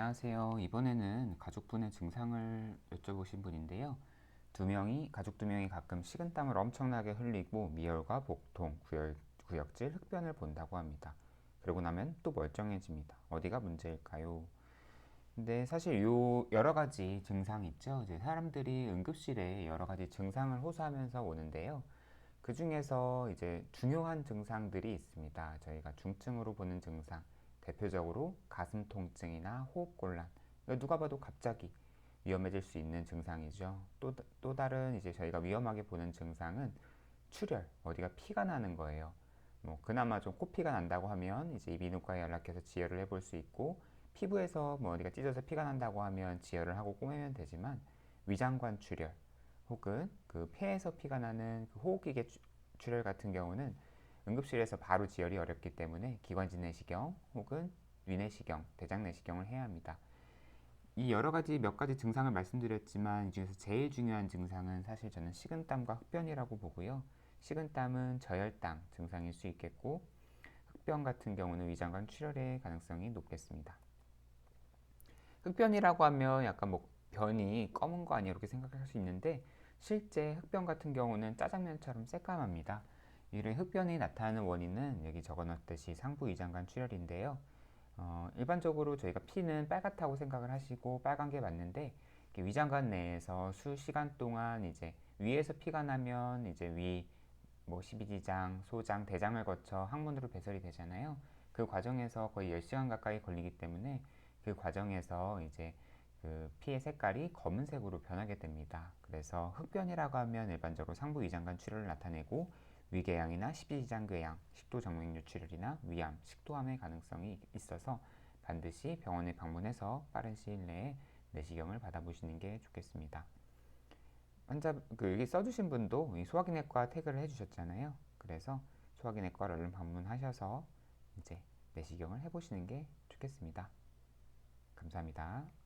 안녕하세요. 이번에는 가족분의 증상을 여쭤보신 분인데요. 두 명이, 가족 두 명이 가끔 식은땀을 엄청나게 흘리고 미열과 복통, 구열, 구역질, 흡변을 본다고 합니다. 그러고 나면 또 멀쩡해집니다. 어디가 문제일까요? 근데 사실 요 여러 가지 증상 있죠. 이제 사람들이 응급실에 여러 가지 증상을 호소하면서 오는데요. 그 중에서 이제 중요한 증상들이 있습니다. 저희가 중증으로 보는 증상. 대표적으로 가슴 통증이나 호흡 곤란. 그러니까 누가 봐도 갑자기 위험해질 수 있는 증상이죠. 또, 또 다른 이제 저희가 위험하게 보는 증상은 출혈, 어디가 피가 나는 거예요. 뭐 그나마 좀 코피가 난다고 하면 이제 이비인후과에 연락해서 지혈을 해볼 수 있고 피부에서 뭐 어디가 찢어서 피가 난다고 하면 지혈을 하고 꼬매면 되지만 위장관 출혈 혹은 그 폐에서 피가 나는 그 호흡기계 출혈 같은 경우는 응급실에서 바로 지혈이 어렵기 때문에 기관지 내시경 혹은 위내시경, 대장 내시경을 해야 합니다. 이 여러 가지 몇 가지 증상을 말씀드렸지만 이 중에서 제일 중요한 증상은 사실 저는 식은땀과 흡변이라고 보고요. 식은땀은 저혈당 증상일 수 있겠고 흡변 같은 경우는 위장관 출혈의 가능성이 높겠습니다. 흡변이라고 하면 약간 뭐 변이 검은 거 아니야 이렇게 생각할 수 있는데 실제 흡변 같은 경우는 짜장면처럼 새까맣니다. 이런 흡변이 나타나는 원인은 여기 적어놨듯이 상부 위장관 출혈인데요. 어, 일반적으로 저희가 피는 빨갛다고 생각을 하시고 빨간 게 맞는데 위장관 내에서 수시간 동안 이제 위에서 피가 나면 이제 위 뭐 12지장, 소장, 대장을 거쳐 항문으로 배설이 되잖아요. 그 과정에서 거의 10시간 가까이 걸리기 때문에 그 과정에서 이제 그 피의 색깔이 검은색으로 변하게 됩니다. 그래서 흑변이라고 하면 일반적으로 상부 위장관 출혈을 나타내고 위궤양이나 십이지장궤양, 식도 정맥 유출혈이나 위암, 식도암의 가능성이 있어서 반드시 병원에 방문해서 빠른 시일 내에 내시경을 받아보시는 게 좋겠습니다. 환자 그 여기 써주신 분도 소화기내과 태그를 해주셨잖아요. 그래서 소화기내과를 얼른 방문하셔서 이제 내시경을 해보시는 게 좋겠습니다. 감사합니다.